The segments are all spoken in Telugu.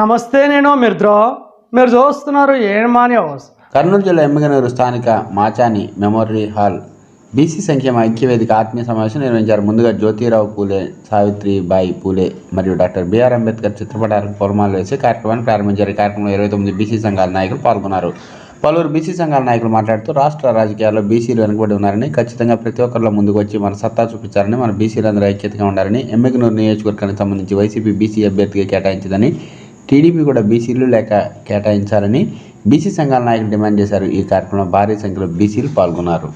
నమస్తే నేను మిర్ద్రో. మీరు చూస్తున్నారు ఏమాని కర్నూలు జిల్లా ఎమ్మిగనూరు స్థానిక మాచాని మెమోరియల్ హాల్. బీసీ సంక్షేమ ఐక్యవేదిక ఆత్మీయ సమావేశం నిర్వహించారు ముందుగా జ్యోతిరావు పూలే సావిత్రిబాయి పూలే మరియు డాక్టర్ బిఆర్ అంబేద్కర్ చిత్రపటాలకు పూర్మాలు వేసి కార్యక్రమాన్ని ప్రారంభించారు. కార్యక్రమంలో ఇరవై తొమ్మిది బీసీ సంఘాల నాయకులు పాల్గొన్నారు. పలువురు బీసీ సంఘాల నాయకులు మాట్లాడుతూ రాష్ట్ర రాజకీయాల్లో బీసీలు వెనుకబడి ఉన్నారని ఖచ్చితంగా ప్రతి ఒక్కరిలో ముందుకు వచ్చి మన సత్తా చూపించారని మన బీసీలందరూ ఐక్యతగా ఉండాలని ఎమ్మెగనూరు నియోజకవర్గానికి సంబంధించి వైసీపీ బీసీ అభ్యర్థిగా కేటాయించిందని టీడీపీ కూడా బీసీలు లేక కేటాయించాలని బీసీ సంఘాల నాయకులు డిమాండ్ చేశారు. ఈ కార్యక్రమంలో భారీ సంఖ్యలో బీసీలు పాల్గొన్నారు.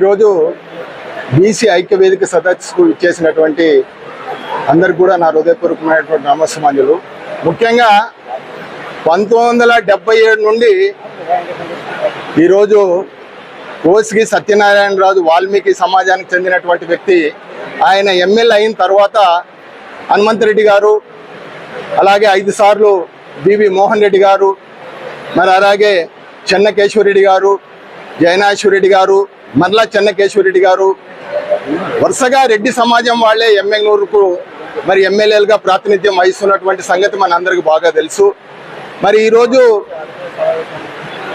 ఈరోజు బీసీ ఐక్య వేదిక సదస్సుకు ఇచ్చేసినటువంటి అందరికి కూడా నా హృదయపూర్వకమైనటువంటి నమస్సమాంజులు. ముఖ్యంగా పంతొమ్మిది వందల ఏడు నుండి ఈరోజు కోసిగి సత్యనారాయణరాజు వాల్మీకి సమాజానికి చెందినటువంటి వ్యక్తి ఆయన ఎమ్మెల్యే అయిన తర్వాత హనుమంతరెడ్డి గారు అలాగే ఐదు సార్లు బివి మోహన్ రెడ్డి గారు మరి అలాగే చెన్నకేశ్వరరెడ్డి గారు జయనాశ్వరెడ్డి గారు మరలా చెన్నకేశ్వరరెడ్డి గారు వరుసగా రెడ్డి సమాజం వాళ్ళే ఎమ్మెల్యేలకు మరి ఎమ్మెల్యేలుగా ప్రాతినిధ్యం వహిస్తున్నటువంటి సంగతి మన అందరికి బాగా తెలుసు. మరి ఈరోజు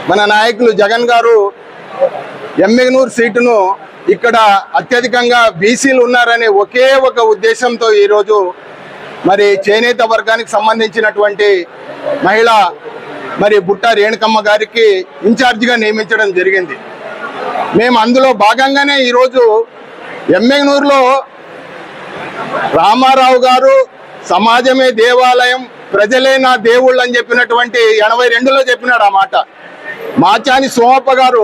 మన నాయకులు జగన్ గారు ఎమ్మెగనూరు సీటును ఇక్కడ అత్యధికంగా బీసీలు ఉన్నారనే ఒకే ఒక ఉద్దేశంతో ఈరోజు మరి చేనేత వర్గానికి సంబంధించినటువంటి మహిళ మరి బుట్ట రేణుకమ్మ గారికి ఇన్ఛార్జిగా నియమించడం జరిగింది. మేము అందులో భాగంగానే ఈరోజు ఎమ్మెగనూరులో రామారావు గారు సమాజమే దేవాలయం ప్రజలే నా దేవుళ్ళు అని చెప్పినటువంటి ఎనభై రెండులో చెప్పినాడు ఆ మాట. మాచాని సోమప్ప గారు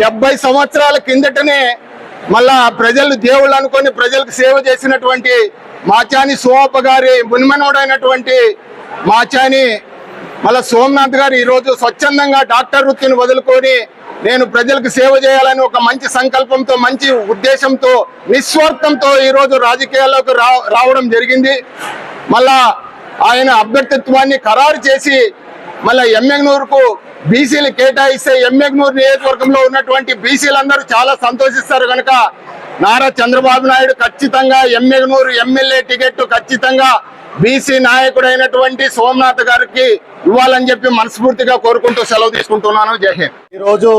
డెబ్బై సంవత్సరాల కిందటనే మళ్ళా ప్రజలు దేవుళ్ళు అనుకొని ప్రజలకు సేవ చేసినటువంటి మాచాని సోమప్ప గారి మునిమనోడైనటువంటి మాచాని మళ్ళా సోమనాథ్ గారు ఈరోజు స్వచ్ఛందంగా డాక్టర్ వృత్తిని వదులుకొని నేను ప్రజలకు సేవ చేయాలని ఒక మంచి సంకల్పంతో మంచి ఉద్దేశంతో నిస్వార్థంతో ఈరోజు రాజకీయాల్లోకి రా రావడం జరిగింది. మళ్ళా ఆయన అభ్యర్థిత్వాన్ని ఖరారు చేసి మళ్ళా ఎమ్మెగ్నూరుకు బీసీలు కేటాయిస్తే ఎమ్మెగ్నూరు నియోజకవర్గంలో ఉన్నటువంటి బీసీలందరూ చాలా సంతోషిస్తారు కనుక నారా చంద్రబాబు నాయుడు ఖచ్చితంగా ఎమ్మెగ్నూరు ఎమ్మెల్యే టికెట్ ఖచ్చితంగా బీసీ నాయకుడైనటువంటి సోమనాథ్ గారికి ఇవ్వాలని చెప్పి మనస్ఫూర్తిగా కోరుకుంటూ సెలవు తీసుకుంటున్నాను. జై హింద్. ఈరోజు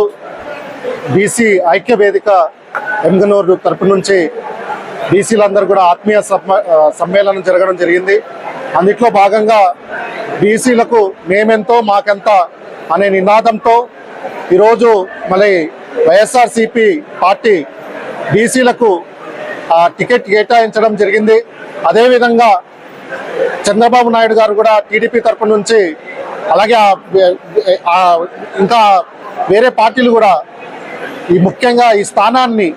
బీసీ ఐక్య వేదిక ఎంగనూరు తరపు నుంచి బీసీలందరూ కూడా ఆత్మీయ సమ్మేళనం జరగడం జరిగింది. అందుట్లో భాగంగా బీసీలకు మేమెంతో మాకెంత అనే నినాదంతో ఈరోజు మళ్ళీ వైఎస్ఆర్సిపి పార్టీ బీసీలకు టికెట్ కేటాయించడం జరిగింది. అదేవిధంగా చంద్రబాబు నాయుడు గారు కూడా టీడీపీ తరపు నుంచి అలాగే ఇంకా వేరే పార్టీలు కూడా ఈ ముఖ్యంగా ఈ స్థానాన్ని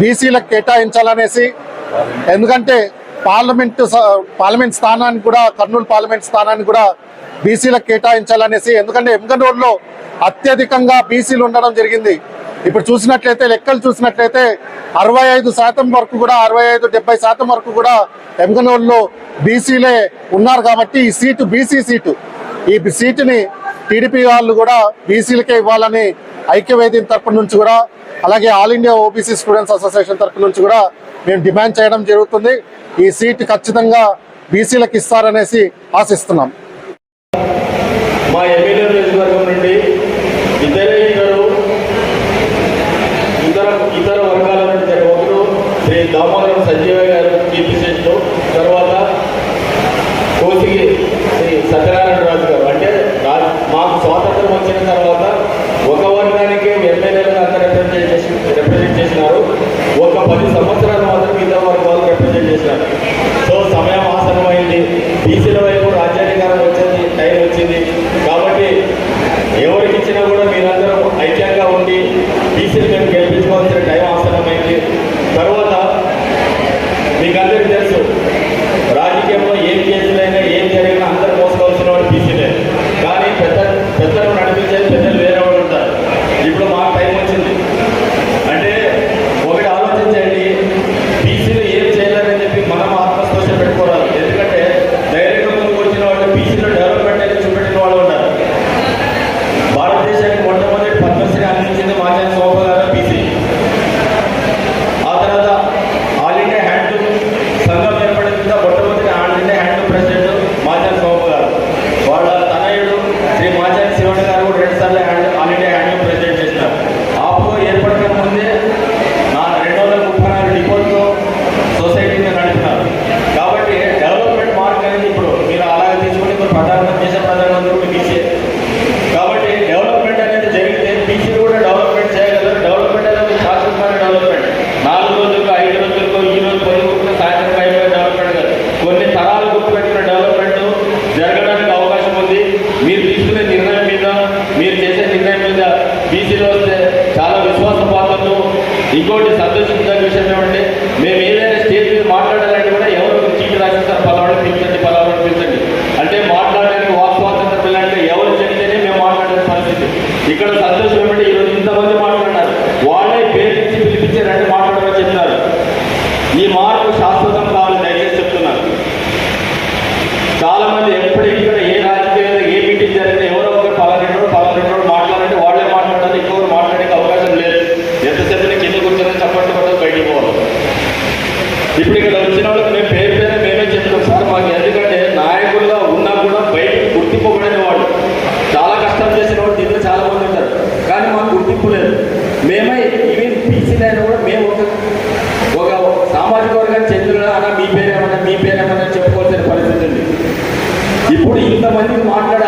బీసీలకు కేటాయించాలనేసి ఎందుకంటే పార్లమెంట్ పార్లమెంట్ స్థానాన్ని కూడా కర్నూలు పార్లమెంట్ స్థానాన్ని కూడా బీసీలకు కేటాయించాలనేసి ఎందుకంటే ఎంగనూరులో అత్యధికంగా బీసీలు ఉండడం జరిగింది. ఇప్పుడు చూసినట్లయితే లెక్కలు చూసినట్లయితే అరవై ఐదు శాతం వరకు కూడా అరవై ఐదు డెబ్బై శాతం వరకు కూడా ఎంగనూరులో బీసీలే ఉన్నారు కాబట్టి ఈ సీటు బీసీ సీటు. ఈ సీటుని టీడీపీ వాళ్ళు కూడా బీసీలకే ఇవ్వాలని ఐక్యవేది తరపు నుంచి కూడా అలాగే All India OBC students association తరపు నుంచి కూడా మేము డిమాండ్ చేయడం జరుగుతుంది. ఈ సీటు ఖచ్చితంగా బీసీలకు ఇస్తారనేసి ఆశిస్తున్నాం. మా ఎమ్మెల్యే దామోదరం సంజీవ Видели? గురించి